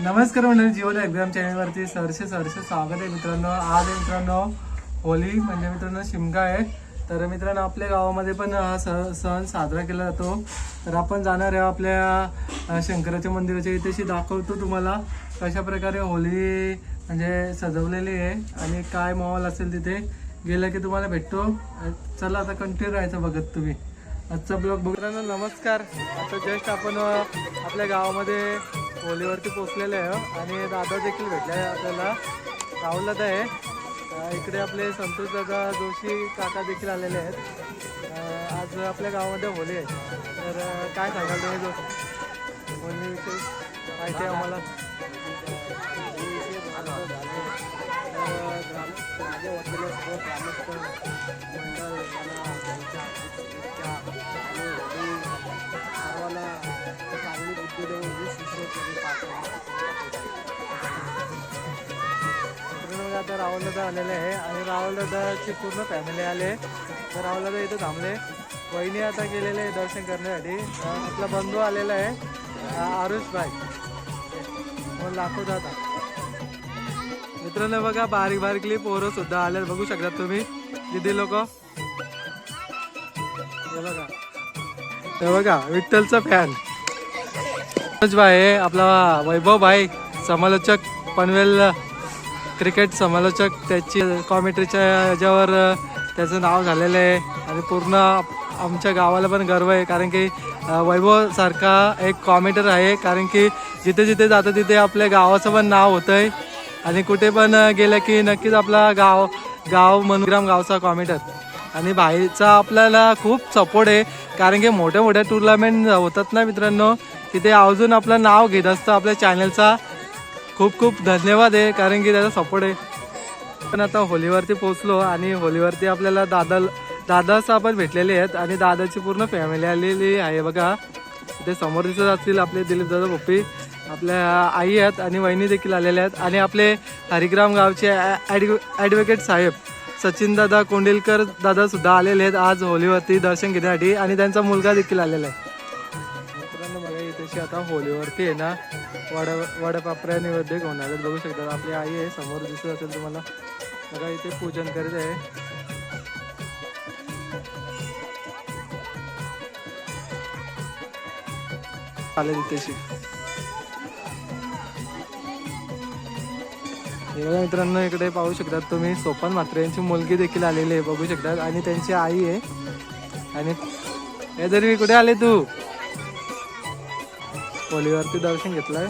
नमस्कार मंडळी जीवन एक्झाम चॅनलवरती सरसे सरसे स्वागत आहे मित्रांनो. आज आहे मित्रांनो होली. म्हणजे मित्रांनो शिमगा आहे. तर मित्रांनो आपल्या गावामध्ये पण हा स- सण साजरा केला जातो. तर आपण जाणार आहे आपल्या शंकराच्या मंदिराच्या इथेशी दाखवतो तुम्हाला कशा प्रकारे होली म्हणजे सजवलेली आहे आणि काय माहोल असेल तिथे. गेलं की तुम्हाला भेटतो. चला आता कंटिन्यू राहायचं बघत तुम्ही. आजचा ब्लॉग बघताना नमस्कार. आता जस्ट आपण आपल्या गावामध्ये होलीवरती पोचलेले आहे आणि दादा देखील भेटले आहे आपल्याला. राहुलदादा आहे. इकडे आपले संतोष दादा जोशी काका देखील आलेले आहेत. आज आपल्या गावामध्ये होली आहे. तर काय सांगाल तुम्ही जो होलीविषयी माहिती आहे आम्हाला? माझ्या वतीने सर्व ग्रामस्थ मंडळ राहुल दादा आलेले आहे आणि राहुल दादाची पूर्ण फॅमिली आले. तर राहुलदादा इथं थांबले. वहिनी आता गेलेले आहे दर्शन करण्यासाठी. आपला बंधू आलेला आहे आरुष भाई मग हो, लाखो जाता मित्रांनो बघा बारीक बारीकली पोरं सुद्धा आले बघू शकता तुम्ही. दिदी लोक? बघा. बघा विठ्ठलचा फॅन मनोज भाई आपला वैभव भाई समालोचक पनवेल क्रिकेट समालोचक त्याची कॉमेंट्रीच्या याच्यावर त्याचं नाव झालेलं आहे. आणि पूर्ण आमच्या गावाला पण गर्व आहे कारण की अं, वैभव सारखा एक कॉमेंटर आहे कारण की जिथे जिथे जातं तिथे आपल्या गावाचं पण नाव होतं आहे आणि कुठे पण गेलं की नक्कीच आपला गाव गाव मनोग्राम गावचा कॉमेंटर. आणि भाईचा आपल्याला खूप सपोर्ट आहे कारण की मोठ्या मोठ्या टुर्नामेंट होतात ना मित्रांनो तिथे अजून आपलं नाव घेत असतं आपल्या चॅनलचा खूप खूप धन्यवाद आहे कारण की त्याचा सपोर्ट आहे. पण आता होलीवरती पोहोचलो आणि होलीवरती आपल्याला दादा दादाच आपण भेटलेले आहेत आणि दादाची पूर्ण फॅमिली आलेली आहे बघा. ते समोर दिसत असतील आपले दिलीप दादा पप्पी आपल्या आई आहेत आणि वहिनी देखील आलेल्या आहेत. आणि आपले हरिग्राम गावचे ॲडव्होकेट साहेब सचिन दादा कोंडिलकर दादा सुद्धा आलेले आहेत आज होलीवरती दर्शन घेण्यासाठी आणि त्यांचा मुलगा देखील आलेला आहे. बघा आता होलीवरती आहे ना वड वडपापऱ्या नैवेद्य घेऊन आले बघू शकतात आपली आई आहे समोर दिसत असेल तुम्हाला. बघा इथे पूजन करीत आहे. आले तिथेशी बघा मित्रांनो इकडे पाहू शकतात तुम्ही सोपान मात्र यांची मुलगी देखील आलेली आहे. बघू शकतात आणि त्यांची आई आहे. आणि हे जरी कुठे आले तू. होलीवरती दर्शन घेतलंय.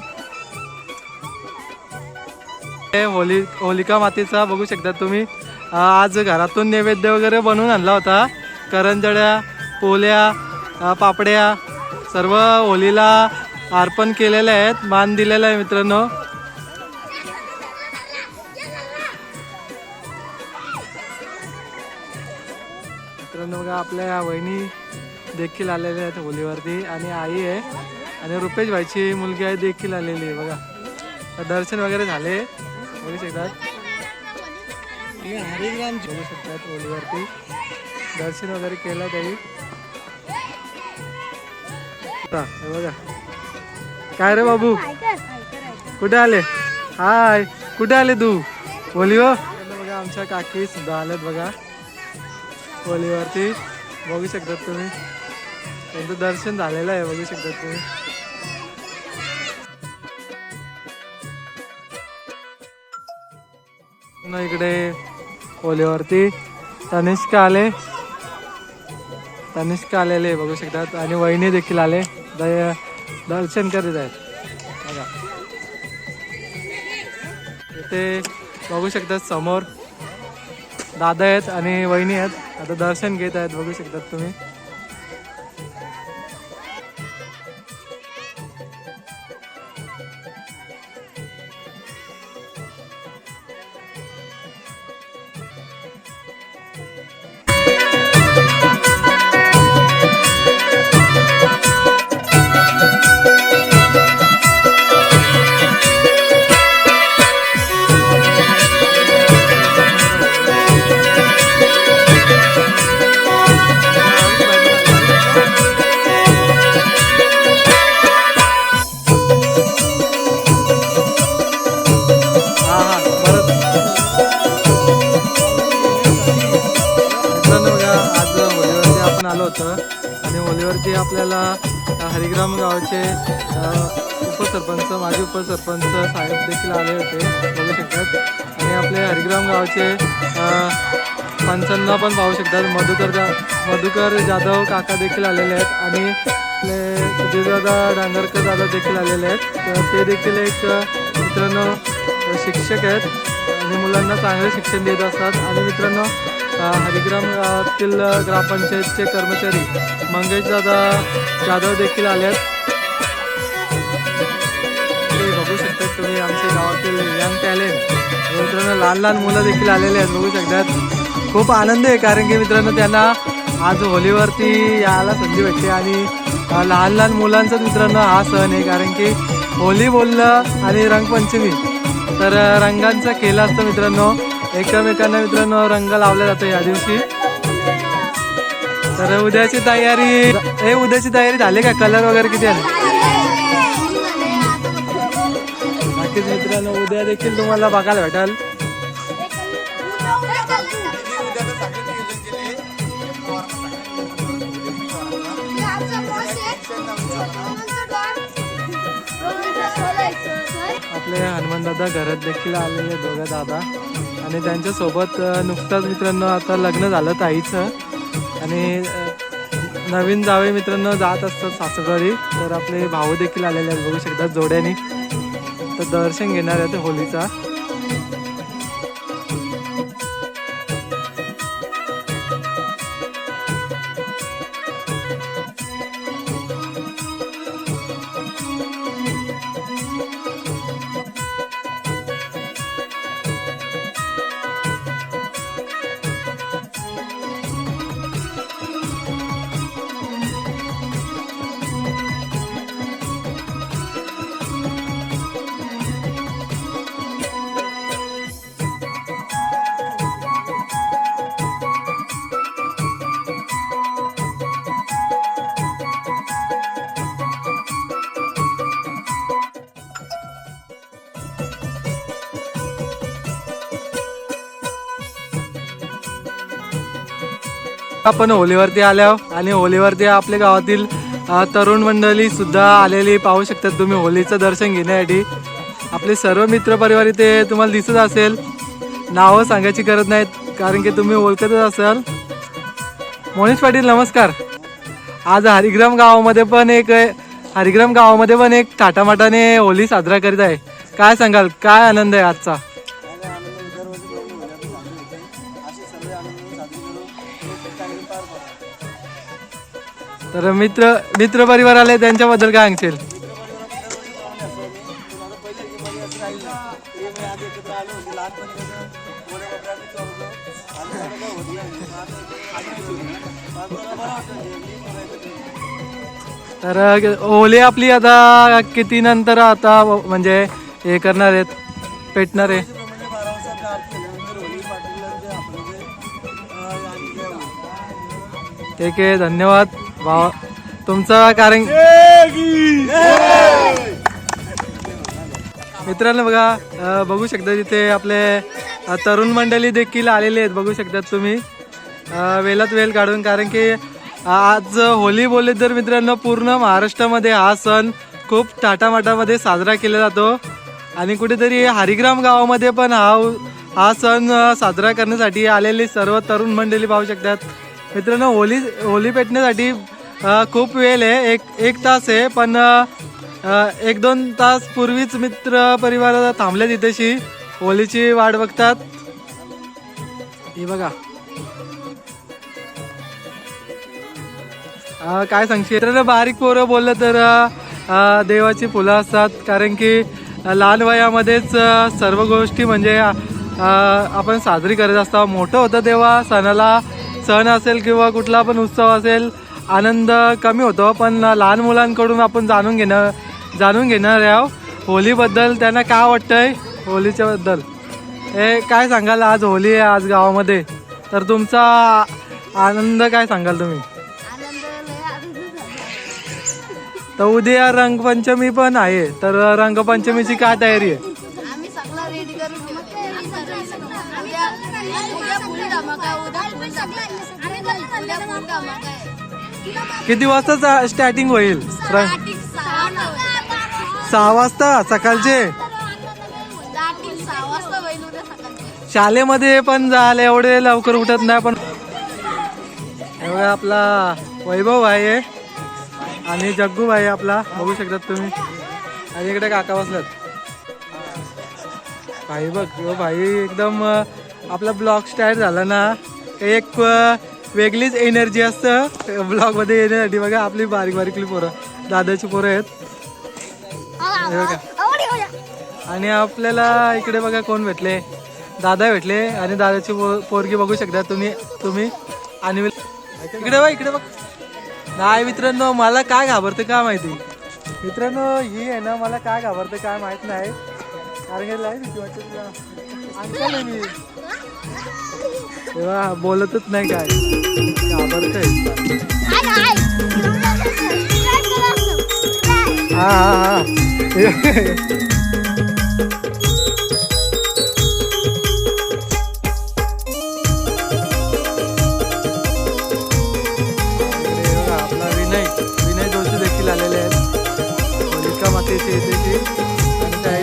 हे होली होलिका मातेचा बघू शकता तुम्ही. आज घरातून नैवेद्य वगैरे बनवून आणला होता. करंजड्या पोल्या पापड्या सर्व होलीला अर्पण केलेले आहेत. मान दिलेला आहे मित्रांनो. मित्रांनो बघा आपल्या वहिनी देखील आलेल्या आहेत होलीवरती आणि आई आहे. आणि रुपेश भाईची मुलगी आहे देखील आलेली आहे बघा. दर्शन वगैरे झाले. बघू शकतात. बघू शकतात ओलीवरती दर्शन वगैरे केलं तरी. बघा. काय रे बाबू? कुठे आले? हाय. कुठे आले तू? होलीवर बघा आमच्या काकी सुद्धा आल्यात बघा. ओलीवरती बघू शकतात तुम्ही. त्यांचं दर्शन झालेलं आहे बघू शकतात तुम्ही. पुन्हा इकडे होलीवरती तनिष्का आले. तनिष्का आलेले बघू शकतात आणि वहिनी देखील आले. दर्शन करीत आहेत. बघा. इथे बघू शकतात समोर दादा आहेत आणि वहिनी आहेत. आता दर्शन घेत आहेत बघू शकतात तुम्ही. साहेब देखील आले होते बघू शकतात. आणि आपले हरिग्राम गावचे पंचांना पण पाहू शकतात. मधुकर जा मधुकर जाधव काका देखील आलेले आहेत आणि आपले सुधीरदादा डांगरकर दादा देखील आलेले आहेत. तर ते देखील एक मित्रांनो शिक्षक आहेत आणि मुलांना चांगले शिक्षण देत असतात. आणि मित्रांनो हरिग्राम गावातील ग्रामपंचायतचे कर्मचारी मंगेश दादा जाधव देखील आले आहेत. तुम्ही आमच्या गावातील यंग टॅलेंट मित्रांनो लहान लहान मुलं देखील आलेले आहेत बघू शकतात. खूप आनंद आहे कारण की मित्रांनो त्यांना आज होलीवरती यायला संधी भेटते आणि लहान लहान मुलांचाच मित्रांनो हा सण आहे कारण की होली बोललं आणि रंगपंचमी तर रंगांचा खेळ असतो मित्रांनो. एकमेकांना मित्रांनो रंग लावला जातो या दिवशी. तर उद्याची तयारी हे उद्याची तयारी झाली का? कलर वगैरे किती आले नक्कीच मित्रांनो उद्या देखील तुम्हाला बघायला भेटेल. आपले हनुमान दादा घरात देखील आलेले दोघं दादा. आणि त्यांच्यासोबत नुकताच मित्रांनो आता लग्न झालं ताईचं. आणि नवीन जावे मित्रांनो जात असतात सासरवाडी. तर आपले भाऊ देखील आलेले आहेत बघू शकतात जोड्याने. तर दर्शन घेणार आहेत होलीचा आपण होलीवरती आल्या आणि होलीवरती आपल्या गावातील तरुण मंडळी सुद्धा आलेली पाहू शकतात. तुम्ही होलीचं दर्शन घेण्यासाठी. आपले सर्व मित्र परिवार इथे तुम्हाला दिसत असेल. नावं सांगायची गरज नाहीत कारण की तुम्ही ओळखतच असाल. मोनीश पाटील नमस्कार. आज हरिग्राम गावामध्ये पण एक हरिग्राम गावामध्ये पण एक थाटामाटाने होली साजरा करीत आहे. काय सांगाल? काय आनंद आहे आजचा? तर मित्र मित्र परिवार आले त्यांच्याबद्दल काय सांगशील? तर अ, होली आपली आता किती नंतर आता म्हणजे हे करणार आहेत पेटणार आहे? ठीक आहे धन्यवाद. भाव तुमचा कारण मित्रांनो बघा बघू शकता तिथे आपले तरुण मंडळी देखील आलेले आहेत बघू शकतात तुम्ही. वेलात वेल काढून कारण की आज होली बोलले तर मित्रांनो पूर्ण महाराष्ट्रामध्ये हा सण खूप टाटामाटामध्ये साजरा केला जातो. आणि कुठेतरी हरिग्राम गावामध्ये पण हा हा सण साजरा करण्यासाठी आलेली सर्व तरुण मंडळी पाहू शकतात. मित्रांनो होली होली पेटण्यासाठी खूप वेळ आहे. एक एक तास आहे पण एक दोन तास पूर्वीच मित्र परिवार थांबले तिथेशी होलीची वाट बघतात. ही बघा. काय सांगशील? तर बारीक पोरं बोललं तर देवाची फुलं असतात. कारण की लहान वयामध्येच सर्व गोष्टी म्हणजे आपण साजरी करत असतो. मोठं होतं तेव्हा सणाला सण असेल किंवा कुठला पण उत्सव असेल आनंद कमी होतो पण लहान मुलांकडून आपण जाणून घेणं जाणून घेणार आहोत. होलीबद्दल त्यांना काय वाटतंय? होलीच्या बद्दल हे काय सांगाल आज होली आहे आज गावामध्ये? तर तुमचा आनंद काय सांगाल तुम्ही? तर उद्या रंगपंचमी पण आहे. तर रंगपंचमीची काय तयारी आहे? किती वाजता स्टार्टिंग होईल? सहा वाजता? सकाळचे? शाळेमध्ये पण झाले एवढे लवकर उठत नाही पण बघा आपला वैभव भाई आहे. आणि जग्गू भाई आहे आपला बघू शकतात तुम्ही. आणि इकडे काका बसलात. भाई बघ भाई एकदम आपला ब्लॉग स्टार्ट झाला ना. एक वेगळीच एनर्जी असतं. ब्लॉगमध्ये येण्यासाठी बघा आपली बारीक बारीकली पोरं. दादाची पोरं आहेत. हे बघा. आणि आपल्याला इकडे बघा कोण भेटले. दादा भेटले आणि दादाची पोरगी बघू शकता तुम्ही तुम्ही. आणि इकडे बघ इकडे बघ. नाही मित्रांनो मला काय घाबरतं काय माहिती? मित्रांनो ही आहे ना मला काय घाबरतं काय माहीत नाही. कारण की अंकल आहे मी. तेव्हा बोलतच नाही काय. घाबरतय हा हा हा.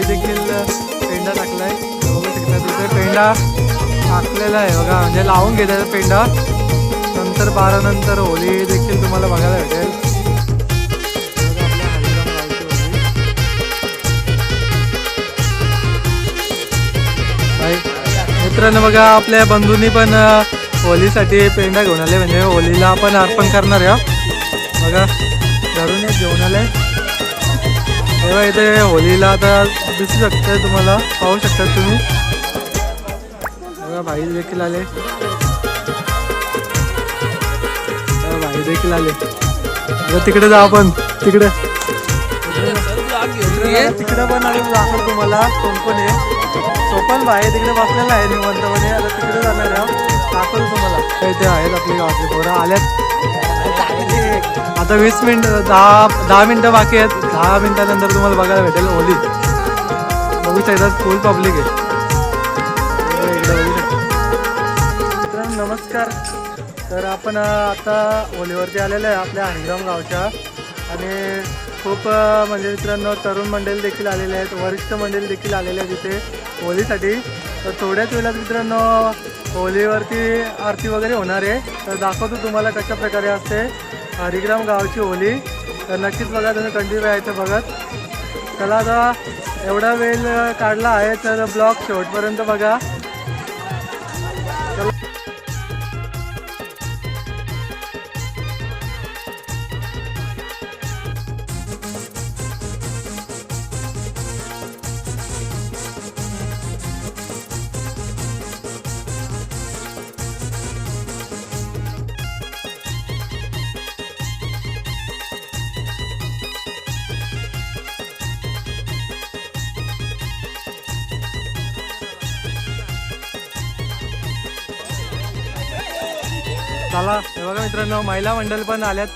देखील पेंडा टाकलेला आहे. बघा म्हणजे लावून घेतात पेंडा. नंतर बारा नंतर होली देखील तुम्हाला बघायला भेटेल. मित्रांनो बघा आपल्या बंधूंनी पण होलीसाठी पेंडा घेऊन आले. म्हणजे होलीला आपण अर्पण करणार आहे बघा घरून एक घेऊन आले. तेव्हा इथे होलीला आता दिसू शकतंय तुम्हाला पाहू शकता तुम्ही. बघा भाई देखील आले. देखील आले. आता तिकडे जा आपण तिकडे. तिकडे पण आम्ही दाखवतो तुम्हाला कोण कोण आहे सोपन भाई तिकडे बसलेला आहे निवंतपणे. आता तिकडे जाणार आहे दाखवतो तुम्हाला. इथे आहेत आपली गावातली पोरं. आल्यात. आता वीस मिनिट दहा दहा मिनिटं बाकी आहेत. दहा मिनिटानंतर तुम्हाला बघायला भेटेल होली बघू शकतात फुल पब्लिक आहे. नमस्कार. तर आपण आता होलीवरती आलेलो आहे आपल्या हंग्राम गावच्या. आणि खूप म्हणजे मित्रांनो तरुण मंडळी देखील आलेले आहेत वरिष्ठ मंडळी देखील आलेले आहेत इथे होलीसाठी तर थोड्याच वेळात मित्रांनो होलीवरती आरती वगैरे होणार आहे. तर दाखवतो तुम्हाला कशा प्रकारे असते हरिग्राम गावची होली तर नक्कीच बघा तुम्ही कंटिन्यू राहायचं बघत. चला आता एवढा वेळ काढला आहे तर ब्लॉग शेवटपर्यंत बघा. चला. हे बघा मित्रांनो महिला मंडळ पण आल्यात.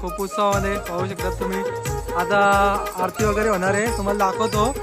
खूप उत्सवामध्ये पाहू शकतात तुम्ही. आता आरती वगैरे होणार आहे. तुम्हाला दाखवतो.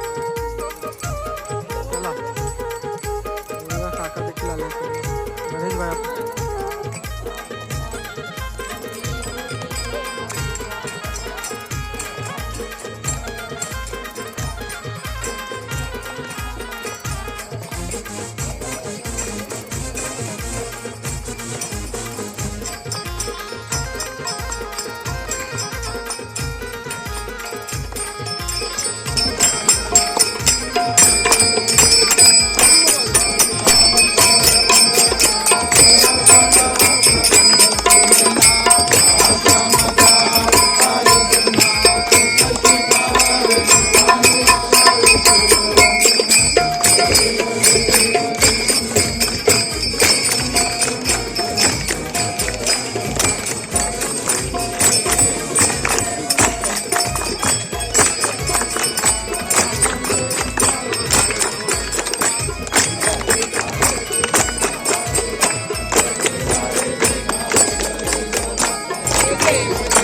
Hey.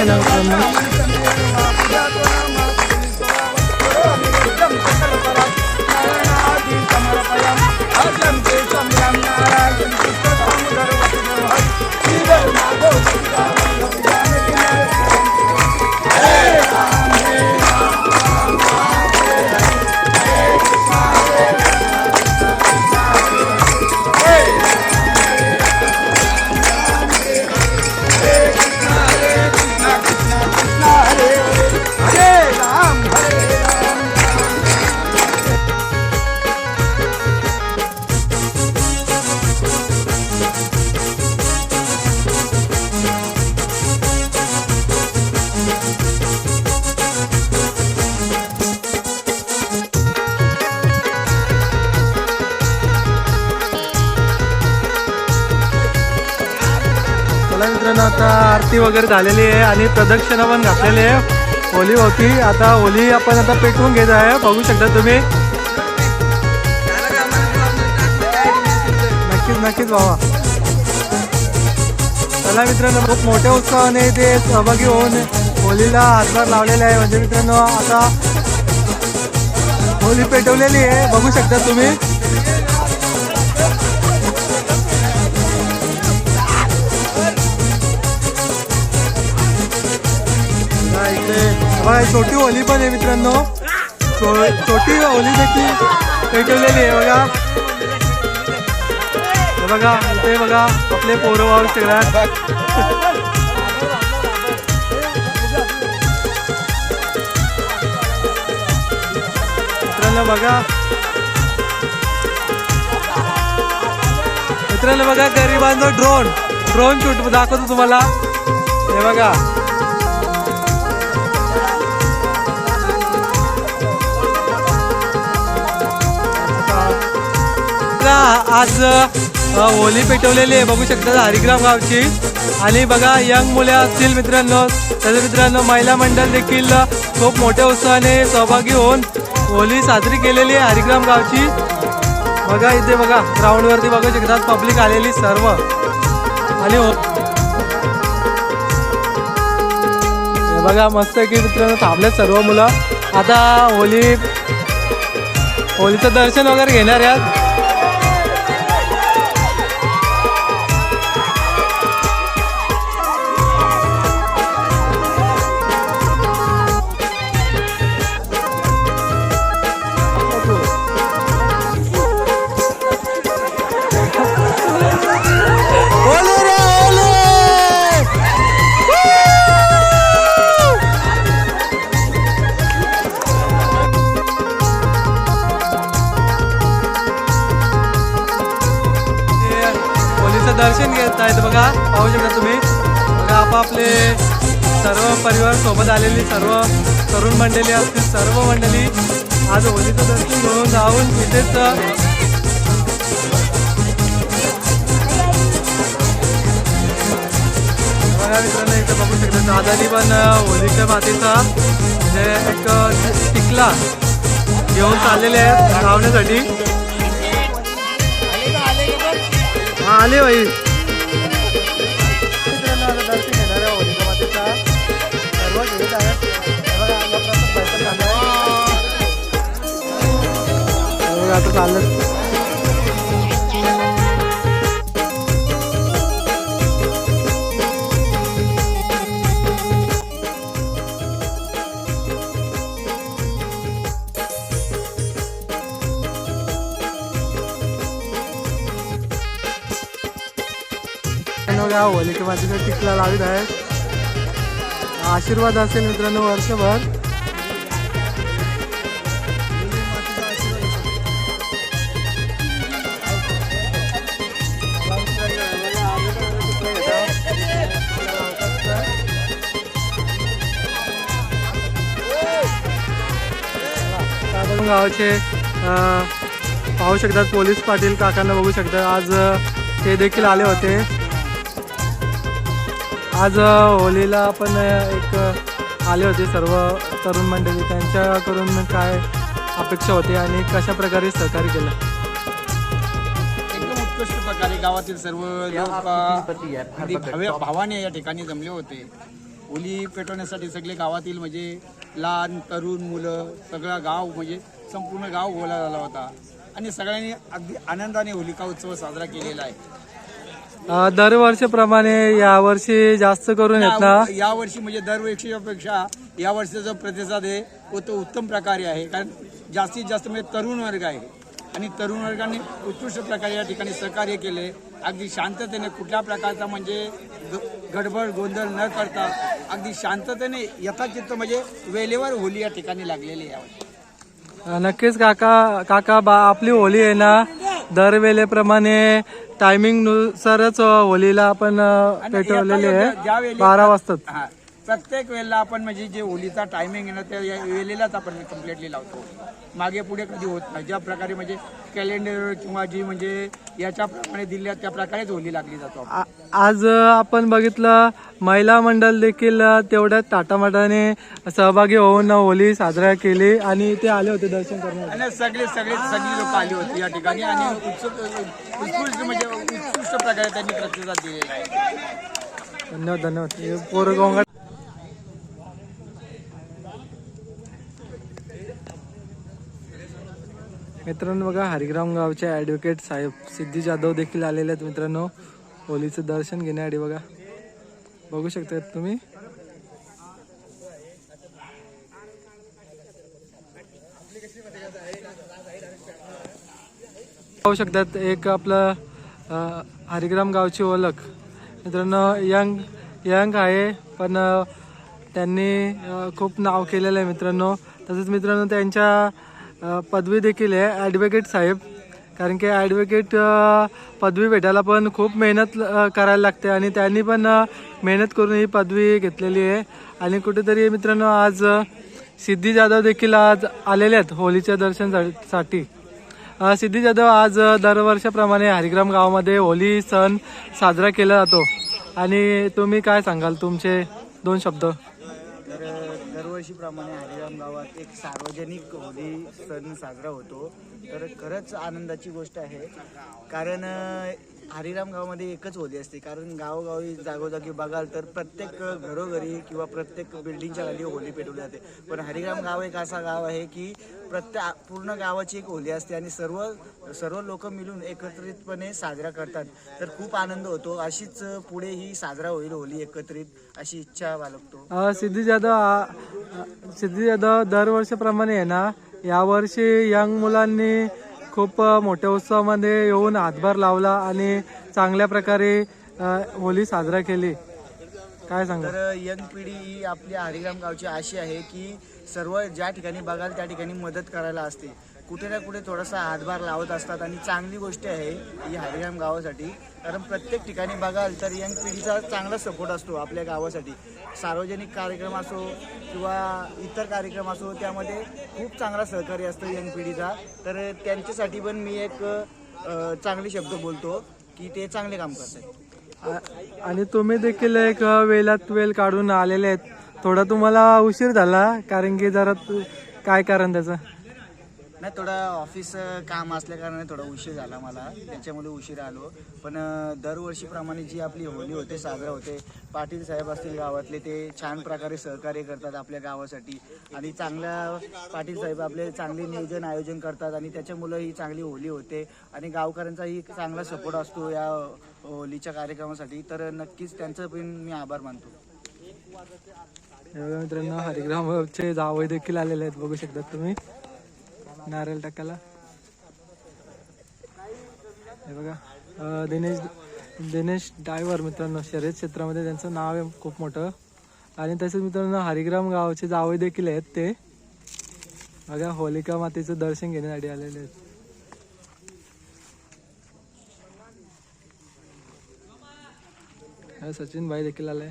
Hello, Mama. मित्रांनो आता आरती वगैरे झालेली आहे आणि प्रदक्षिणा पण घातलेली आहे. होली होती. आता होली आपण आता पेटवून घेत आहे. बघू शकता तुम्ही. नक्कीच नक्कीच बाबा. चला मित्रांनो खूप मोठ्या उत्साहाने ते सहभागी होऊन होलीला हातभार लावलेले आहे. म्हणजे मित्रांनो आता होली पेटवलेली आहे. बघू शकता तुम्ही. बघा छोटी होली पण आहे मित्रांनो. छोटी होली देखील पेटवलेली आहे बघा. हे बघा ते बघा आपले पोरं वावर सगळ्यात. बघा. मित्रांनो बघा गरिबांचा ड्रोन ड्रोन शूट दाखवतो तुम्हाला. हे बघा. बघा, आज होली पेटवलेली आहे. बघू शकता हरिग्राम गावची. आणि बघा यंग मुले असतील मित्रांनो. तसे मित्रांनो महिला मंडळ देखील खूप मोठ्या उत्साहाने सहभागी होऊन होली साजरी केलेली आहे हरिग्राम गावची. बघा इथे बघा ग्राउंडवरती बघू शकतात पब्लिक आलेली सर्व. आणि हो- बघा मस्त की मित्रांनो थांबले सर्व मुलं. आता होली होलीचं दर्शन वगैरे घेणार आहेत. पाहू शकता तुम्ही. बघा आपापले सर्व परिवार सोबत आलेली सर्व तरुण मंडळी असतील सर्व मंडळी आज होलीचं दर्शन घेऊन जाऊन तिथेच बघा मित्रांनो इथं बघू शकता दादानी पण होलीच्या मातीचा म्हणजे एक टिकला घेऊन चाललेले आहेत लावण्यासाठी आले भाई सर्व घेत आहेत. आता या होलिका टिकला लावित आहे आशीर्वाद असेल मित्रांनो वर्षभर. साधारण गावाचे पाहू शकतात पोलीस पाटील काकांना बघू शकतात. आज ते देखील आले होते. आज होलीला आपण एक आले होते सर्व तरुण मंडळी. त्यांच्याकडून काय अपेक्षा होती आणि कशा प्रकारे सहकार्य केलं? एकदम उत्कृष्ट प्रकारे गावातील सर्व लोक भावाने या ठिकाणी जमले होते. होली पेटवण्यासाठी सगळे गावातील म्हणजे लहान तरुण मुलं सगळं गाव म्हणजे संपूर्ण गाव गोळा झाला होता. आणि सगळ्यांनी अगदी आनंदाने होलिका उत्सव साजरा केलेला आहे. दरवर्षीप्रमाणे यावर्षी जास्त करून येत ना? या- यावर्षी म्हणजे दरवर्षीपेक्षा या वर्षीचा प्रतिसाद आहे व तो उत्तम प्रकारे आहे. कारण जास्तीत जास्त म्हणजे तरुण वर्ग आहे. आणि तरुण वर्गाने उत्कृष्ट प्रकारे या ठिकाणी सहकार्य केले. अगदी शांततेने कुठल्या प्रकारचा म्हणजे ग- गडबड गोंधळ न करता अगदी शांततेने यथाचित्त म्हणजे वेळेवर होली या ठिकाणी लागलेली आहे यावर्षी. नक्कीच काका काका बा आपली होली आहे ना दरवेळेप्रमाणे टायमिंग नुसारच अं, होलीला आपण पेटवलेली आहे. बारा वाजता हा. प्रत्येक वेळेला आपण म्हणजे जे होलीचा टायमिंग आहे ना त्या या वेळेलाच आपण कम्प्लिटली लावतो. मागे पुढे कधी होत नाही. ज्या प्रकारे म्हणजे कॅलेंडर किंवा जी म्हणजे याच्याप्रमाणे दिल्या त्या प्रकारेच होली लागली जातो आ- आज आपण बघितलं महिला मंडळ देखील अ, तेवढ्याच ताटामाटाने सहभागी होऊन होली साजरा केली आणि ते आले होते दर्शन करण्यासाठी. आणि सगळे सगळे सगळी लोक आली होती या ठिकाणी आणि उत्सुक उत्कृष्ट म्हणजे उत्कृष्ट प्रकारे त्यांनी प्रतिसाद दिलेला आहे. धन्यवाद धन्यवाद. हे पोरं गोंगाट मित्रांनो बघा हरिग्राम गावचे ॲडव्होकेट साहेब सिद्धी जाधव देखील आलेले आहेत मित्रांनो. होलीचं दर्शन घेण्यासाठी बघा. बघू शकता तुम्ही. पाहू शकतात एक आपलं हरिग्राम गावची ओळख. मित्रांनो यंग यंग आहे पण त्यांनी खूप नाव केलेलं आहे मित्रांनो. तसंच मित्रांनो त्यांच्या पदवी देखील आहे ॲडव्होकेट साहेब. कारण की ॲडव्होकेट पदवी भेटायला पण खूप मेहनत करायला लागते आणि त्यांनी पण मेहनत करून ही पदवी घेतलेली आहे. आणि कुठेतरी मित्रांनो आज सिद्धी जाधव देखील आज आलेले आहेत होलीच्या दर्शनसाठी सिद्धी जाधव आज दरवर्षाप्रमाणे हरिग्राम गावामध्ये होली सण साजरा केला जातो. आणि तुम्ही काय सांगाल? तुमचे दोन शब्द. दरवर्षीप्रमाणे हरिराम गावात एक सार्वजनिक होली सण साजरा होतो. तर खरंच आनंदाची गोष्ट आहे. कारण हरिराम गावामध्ये एकच होली असते. कारण गावोगावी जागोजागी बघाल तर प्रत्येक घरोघरी किंवा प्रत्येक बिल्डिंगच्या खाली होली पेटवली जाते. पण हरिराम गाव एक असा गाव आहे की प्रत्येक पूर्ण गावाची एक होली असते आणि सर्व सर्व लोक मिळून एकत्रितपणे साजरा करतात. तर खूप आनंद होतो. अशीच पुढे ही साजरा होईल होली एकत्रित. अशी इच्छा बाळगतो. सिद्धी जाधव सिद्धी जाधव दरवर्षाप्रमाणे आहे ना यावर्षी यंग मुलांनी खूप मोठ्या उत्सवामध्ये येऊन हातभार लावला आणि चांगल्या प्रकारे होली साजरा केली. काय सांगा तर यंग पिढी ही आपल्या हरिराम गावची अशी आहे की सर्व ज्या ठिकाणी बघाल त्या ठिकाणी मदत करायला असते. कुठे ना कुठे थोडासा हातभार लावत असतात आणि चांगली गोष्ट आहे ही हरिराम गावासाठी. कारण प्रत्येक ठिकाणी बघाल तर यंग पिढीचा चांगला सपोर्ट असतो आपल्या गावासाठी. सार्वजनिक कार्यक्रम असो किंवा इतर कार्यक्रम असो त्यामध्ये खूप चांगला सहकार्य असतं यंग पिढीचा. तर त्यांच्यासाठी पण मी एक चांगले शब्द बोलतो की ते चांगले काम करतात. आणि तुम्ही देखील एक वेळात वेळ काढून आलेले आहेत. थोडा तुम्हाला उशीर झाला कारण की जरा तू- काय कारण त्याचं? नाही थोडं ऑफिस काम असल्याकारणाने थोडा उशीर झाला मला. त्याच्यामुळे उशीर आलो. पण दरवर्षीप्रमाणे जी आपली होली होते साजरा होते पाटील साहेब असतील गावातले ते छान प्रकारे सहकार्य करतात आपल्या गावासाठी. आणि चांगल्या पाटील साहेब आपले चांगले नियोजन आयोजन करतात. आणि त्याच्यामुळं ही चांगली होली होते. आणि गावकऱ्यांचाही चांगला सपोर्ट असतो या होलीच्या कार्यक्रमासाठी. तर नक्कीच त्यांचं पण मी आभार मानतो. मित्रांनो हरिग्रामचे जावई देखील आलेले आहेत बघू शकतात तुम्ही. नारळ टाकायला. हे बघा दिनेश दिनेश डायव्हर मित्रांनो शर्यत क्षेत्रामध्ये त्यांचं नाव आहे खूप मोठं. आणि तसेच मित्रांनो हरिग्राम गावचे जावई देखील आहेत ते. बघा होलिका मातेचं दर्शन घेण्यासाठी आलेले आहेत. सचिन भाई देखील आलाय